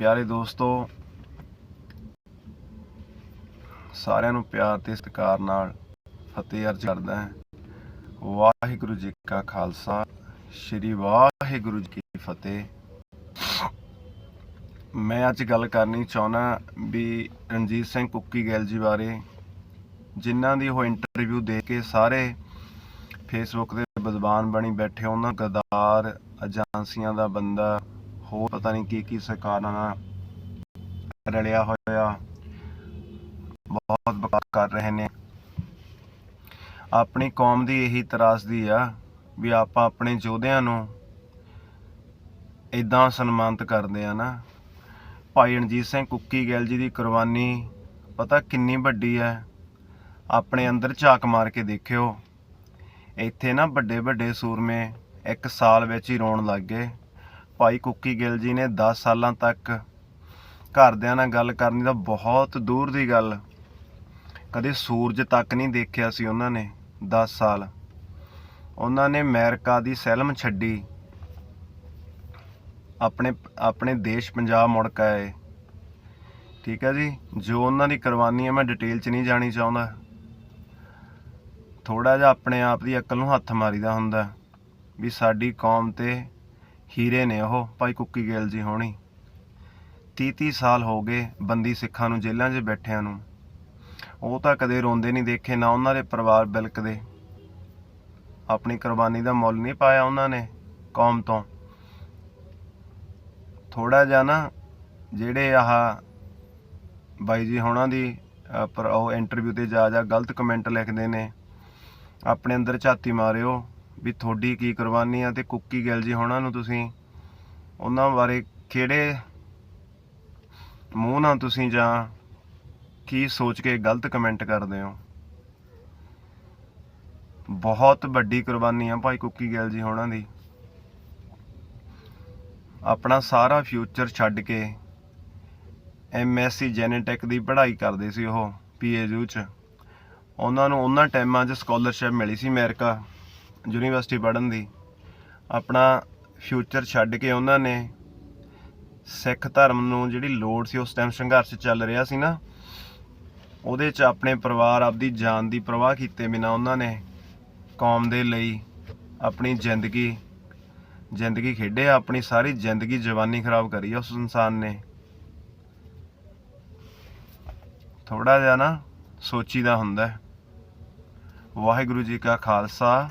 ਪਿਆਰੇ ਦੋਸਤੋ, ਸਾਰਿਆਂ ਨੂੰ ਪਿਆਰ ਤੇ ਸਤਿਕਾਰ ਨਾਲ ਫਤਿਹ ਅਰਜ਼ ਕਰਦਾ ਹਾਂ। ਵਾਹਿਗੁਰੂ ਜੀ ਕਾ ਖਾਲਸਾ, ਸ੍ਰੀ ਵਾਹਿਗੁਰੂ ਜੀ ਕੀ ਫਤਿਹ। ਮੈਂ ਅੱਜ ਗੱਲ ਕਰਨੀ ਚਾਹੁੰਦਾ ਵੀ ਰਣਜੀਤ ਸਿੰਘ ਕੁੱਕੀ ਗੈਲ ਜੀ ਬਾਰੇ, ਜਿਨ੍ਹਾਂ ਦੀ ਉਹ ਇੰਟਰਵਿਊ ਦੇ ਕੇ ਸਾਰੇ ਫੇਸਬੁੱਕ ਦੇ ਬਜ਼ਬਾਨ ਬਣੀ ਬੈਠੇ ਉਹਨਾਂ ਗਦਾਰ, ਏਜੰਸੀਆਂ ਦਾ ਬੰਦਾ ਹੋਰ ਪਤਾ ਨਹੀਂ ਕੀ ਕੀ ਸਰਕਾਰਾਂ ਨਾਲ ਰਲਿਆ ਹੋਇਆ। ਬਹੁਤ ਬਕਵਾਸ ਕਰ ਰਹੇ ਨੇ। ਆਪਣੀ ਕੌਮ ਦੀ ਇਹੀ ਤਰਾਸਦੀ ਆ ਵੀ ਆਪਾਂ ਆਪਣੇ ਯੋਧਿਆਂ ਨੂੰ ਇਦਾਂ ਸਨਮਾਨਿਤ ਕਰਦੇ ਆ ਨਾ। ਭਾਈ ਰਣਜੀਤ ਸਿੰਘ ਕੁੱਕੀ ਗੈਲ ਜੀ ਦੀ ਕੁਰਬਾਨੀ ਪਤਾ ਕਿੰਨੀ ਵੱਡੀ ਹੈ ਆਪਣੇ ਅੰਦਰ ਝਾਕ ਮਾਰ ਕੇ ਦੇਖਿਓ। ਇੱਥੇ ਨਾ ਵੱਡੇ ਵੱਡੇ ਸੂਰਮੇ ਇੱਕ ਸਾਲ ਵਿੱਚ ਹੀ ਰੋਣ ਲੱਗ ਗਏ। ਭਾਈ ਕੁੱਕੀ ਗਿੱਲ ਜੀ ਨੇ 10 ਸਾਲਾਂ ਤੱਕ ਘਰਦਿਆਂ ਨਾਲ ਗੱਲ ਕਰਨੀ ਤਾਂ ਬਹੁਤ ਦੂਰ ਦੀ ਗੱਲ। ਕਦੇ ਸੂਰਜ ਤੱਕ ਨਹੀਂ ਦੇਖਿਆ ਸੀ ਉਹਨਾਂ ਨੇ 10 ਸਾਲ। ਉਹਨਾਂ ਨੇ ਅਮਰੀਕਾ ਦੀ ਸੈਲਮ ਛੱਡੀ। ਆਪਣੇ ਆਪਣੇ ਦੇਸ਼ ਪੰਜਾਬ ਮੁੜ ਕੇ ਆਏ। ਠੀਕ ਹੈ ਜੀ, ਜੋ ਉਹਨਾਂ ਦੀ ਕੁਰਬਾਨੀ ਹੈ, ਮੈਂ ਡਿਟੇਲ 'ਚ ਨਹੀਂ ਜਾਣੀ ਚਾਹੁੰਦਾ। ਥੋੜਾ ਜਿਹਾ ਆਪਣੇ ਆਪ ਦੀ ਅਕਲ ਨੂੰ ਹੱਥ ਮਾਰੀਦਾ ਹੁੰਦਾ ਵੀ ਸਾਡੀ ਕੌਮ ਤੇ ਹੀਰੇ ਨੇ ਉਹ ਭਾਈ ਕੁੱਕੀ ਗੇਲ ਜੀ ਹੋਣੀ। 30 30 ਸਾਲ ਹੋ ਗਏ ਬੰਦੀ ਸਿੱਖਾਂ ਨੂੰ ਜੇਲ੍ਹਾਂ 'ਚ ਬੈਠਿਆਂ ਨੂੰ। ਉਹ ਤਾਂ ਕਦੇ ਰੋਂਦੇ ਨਹੀਂ ਦੇਖੇ, ਨਾ ਉਹਨਾਂ ਦੇ ਪਰਿਵਾਰ ਬਿਲਕਦੇ। ਆਪਣੀ ਕੁਰਬਾਨੀ ਦਾ ਮੁੱਲ ਨਹੀਂ ਪਾਇਆ ਉਹਨਾਂ ਨੇ ਕੌਮ ਤੋਂ। ਥੋੜਾ ਜਿਹਾ ਨਾ ਜਿਹੜੇ ਆਹ ਬਾਈ ਜੀ ਹੋਣਾ ਦੀ ਪਰ ਉਹ ਇੰਟਰਵਿਊ ਤੇ ਜਾ ਜਾ ਗਲਤ ਕਮੈਂਟ ਲਿਖਦੇ ਨੇ। ਆਪਣੇ ਅੰਦਰ ਝਾਤੀ ਮਾਰਿਓ। ਵੀ ਤੁਹਾਡੀ ਕੀ ਕੁਰਬਾਨੀ ਆ ਤੇ ਕੁੱਕੀ ਗਿੱਲ ਜੀ ਹੋਣਾ ਨੂੰ ਤੁਸੀਂ, ਉਹਨਾਂ ਬਾਰੇ ਕਿਹੜੇ ਮੂੰਹ ਨਾਲ ਤੁਸੀਂ ਜਾਂ ਕੀ ਸੋਚ ਕੇ ਗਲਤ ਕਮੈਂਟ ਕਰਦੇ ਹੋ? ਬਹੁਤ ਵੱਡੀ ਕੁਰਬਾਨੀ ਆ ਭਾਈ ਕੁੱਕੀ ਗਿੱਲ ਜੀ ਹੋਣਾ ਦੀ। ਆਪਣਾ ਸਾਰਾ ਫਿਊਚਰ ਛੱਡ ਕੇ ਐਮਐਸਸੀ ਜੈਨੇਟਿਕ ਦੀ ਪੜ੍ਹਾਈ ਕਰਦੇ ਸੀ ਉਹ ਪੀਏਯੂ ਚ। ਉਹਨਾਂ ਨੂੰ ਉਹਨਾਂ ਟਾਈਮਾਂ 'ਚ ਸਕਾਲਰਸ਼ਿਪ ਮਿਲੀ ਸੀ ਅਮਰੀਕਾ। ਯੂਨੀਵਰਸਿਟੀ ਪੜ੍ਹਨ ਦੀ, ਆਪਣਾ ਫਿਊਚਰ ਛੱਡ ਕੇ ਉਹਨਾਂ ਨੇ ਸਿੱਖ ਧਰਮ ਨੂੰ ਜਿਹੜੀ ਲੋੜ ਸੀ, ਉਸ ਟਾਈਮ ਸੰਘਰਸ਼ ਚੱਲ ਰਿਹਾ ਸੀ ਨਾ, ਉਹਦੇ 'ਚ ਆਪਣੇ ਪਰਿਵਾਰ, ਆਪਦੀ ਜਾਨ ਦੀ ਪਰਵਾਹ ਕੀਤੇ ਬਿਨਾ ਉਹਨਾਂ ਨੇ ਕੌਮ ਦੇ ਲਈ ਆਪਣੀ ਜ਼ਿੰਦਗੀ ਜ਼ਿੰਦਗੀ ਖੇਡਿਆ ਆਪਣੀ ਸਾਰੀ ਜ਼ਿੰਦਗੀ ਜਵਾਨੀ ਖਰਾਬ ਕਰੀ ਉਸ ਇਨਸਾਨ ਨੇ। ਥੋੜਾ ਜਿਹਾ ਨਾ ਸੋਚੀਦਾ ਹੁੰਦਾ ਵਾਹਿਗੁਰੂ ਜੀ ਕਾ ਖਾਲਸਾ